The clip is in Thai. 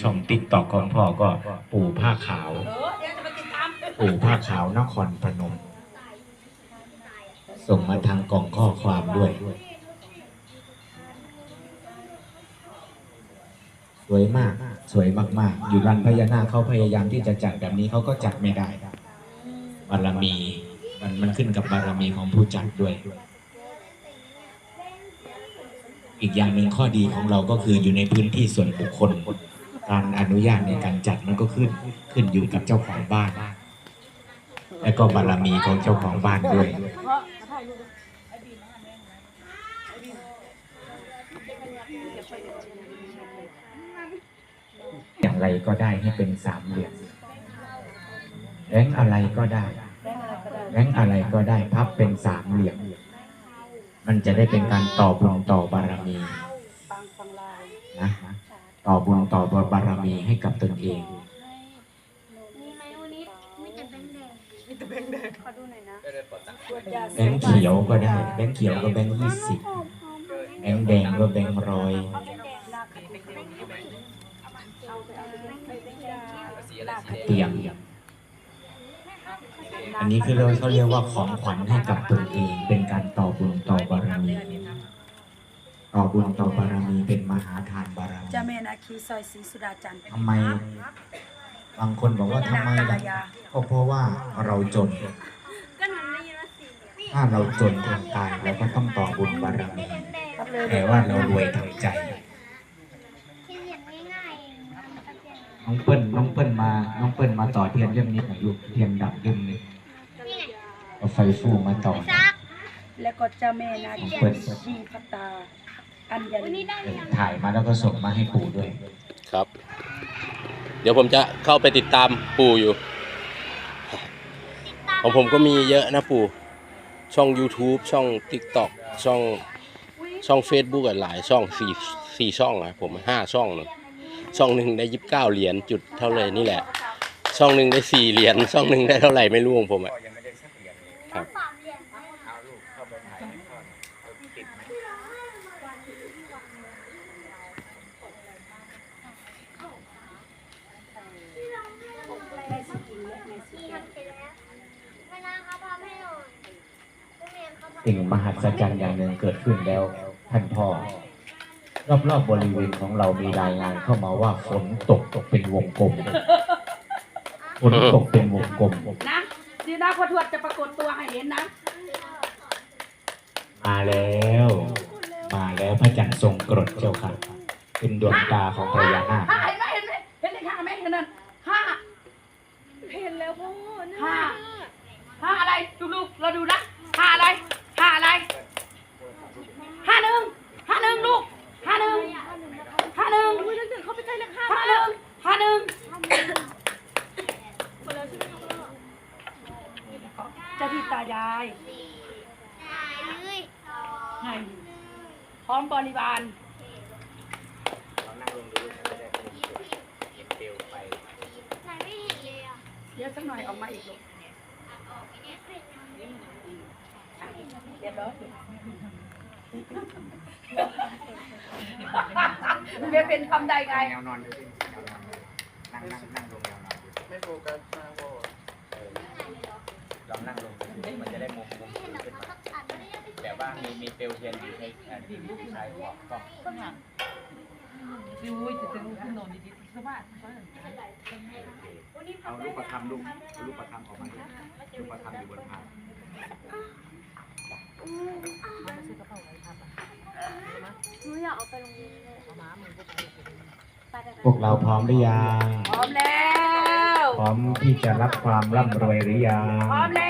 ช่องติ๊กตอกของพ่อก็ปู่ผ้าขาว ปู่ผ้าขาวนครพนม ส่งมาทางกล่องข้อความด้วย สวยมาก สวยมากๆ อยู่รันพญานาคเขาพยายามที่จะจัดแบบนี้เขาก็จัดไม่ได้บารมีมันมันขึ้นกับบารมีของผู้จัดด้วย อีกอย่างหนึ่งข้อดีของเราก็คืออยู่ในพื้นที่ส่วนบุคคล การอนุญาตในการจัดมันก็ขึ้นขึ้นอยู่กับเจ้าของบ้าน และก็บารมีของเจ้าของบ้านด้วยอย่างไรก็ได้ให้เป็นสามเหลี่ยมแรงอะไรก็ได้แรงอะไรก็ได้พับเป็นสามเหลี่ยม มันจะได้เป็นการต่อบุญต่อบารมีนะ ต่อบุญต่อบารมีให้กับตนเอง มีไหมวันนี้มีแต่แบงค์แดงมีแต่แบงค์แดงขอดูหน่อยนะแบงค์เขียวก็ได้ แบงค์เขียวก็แบงค์ยี่สิบแบงค์แดงก็แบงค์ร้อยเตียงอันนี้คือเราเขาเรียกว่าของขวัญให้กับตนเอง เป็นการต่อบุญต่อบารมี ต่อบุญต่อบารมีเป็นมหาทานบารมีเจ้าแม่นาคีซอยศรีสุดาจันทร์ทำไม บางคนบอกว่าทำไมล่ะก็เพราะว่าเราจนก็หนูได้ยินว่าสีเหลืองถ้าเราจนทางกายเราก็ต้องต่อบุญบารมีแดงแต่ว่าเรารวยทางใจที่เหรียญง่ายๆเองตะเกียงน้องเปิ้ลน้องเปิ้ลมา น้องเปิ้ลมาต่อเทียนเล่มนี้หน่อยลูกเทียนดับเล่มหนึงนี่ไงเอาไฟฟูมาต่อซักและก็เจ้าแม่นาคีเปิดชีพตา อัญวันลีนี้ได้เอหรืออยังถ่ายมาแล้วก็ส่งมาให้ปู่ด้วย ครับ เดี๋ยวผมจะเข้าไปติดตามปู่อยู่ติดตามของผมก็มีเยอะนะปู่ ช่อง YouTube ช่อง TikTok ช่องช่อง Facebook อะหลายช่องสี่สี่ช่องอะผมห้าช่องเนอะช่องหนึ่งได้ยิบเก้าเหรียญจุดเท่าเลยนี่แหละ ช่องหนึ่งได้สี่เหรียญช่องหนึ่งได้เท่าไหร่ไม่รู้ของผมอะครับ สามเหรียญ ได้สิกินและในสิ ที่ทำเสร็จแล้วไม่น่าเขาพาให้หน่อยไม่เรียนเขาพา สิ่งมหัศจรรย์อย่างหนึ่งเกิดขึ้นแล้วท่านพ่อรอบๆบริเวณของเรามีรายงานเข้ามาว่าฝนตกตกเป็นวงกลมฝนตกเป็นวงกลมนะดีนะพ่อทวดจะปรากฏตัวให้เห็นนะ มาแล้ว มาแล้วพระจันทร์ทรงกรดเจ้าค่ะเป็นดวงตาของพญานาค ห้าเห็นไหมเห็นไหมเห็นเลขห้าไหมเห็นนั่นห้า เห็นแล้วพ่อ ห้าห้าอะไรดูดูเราดูนะห้าอะไรห้าอะไรห้าหนึ่งห้าหนึ่งลูกห้าหนึ่งห้าหนึ่ง อุ้ยนึกเขาไปใกล้เลขห้า ห้าหนึ่งห้าหนึ่ง คนแล้วใช่ไหมพ่อ เจ้าที่ตายายตายเลยให้พร้อมบริวารไหนไม่เห็นเลยอะเดี๋ยวสักหน่อยออกมาอีกลูกเรียบร้อยเรียนเป็นคำใดไงแนวนอนดูสิแนวนอนนั่งนั่งนั่งลงแนวนอนดูไม่โฟกัสมากพ่อลอง นั่งลงมันจะได้มุมมุมไม่เห็นหรอกขึ้นมาต้องอ่านไม่ได้ยังไม่แต่ว่ามีมีเปลวเทียนอยู่ในอ่าที่อยู่ที่ชายขอบกล้องเอารูปประคำลูกเอารูปประคำออกมาดูรูปประคำอยู่บนพานหนูอยากเอาไปโรงเรียนเลยไปไปพวกเราพร้อมหรือยัง พร้อมแล้ว พร้อมที่จะรับความร่ำรวยหรือยัง พร้อมแล้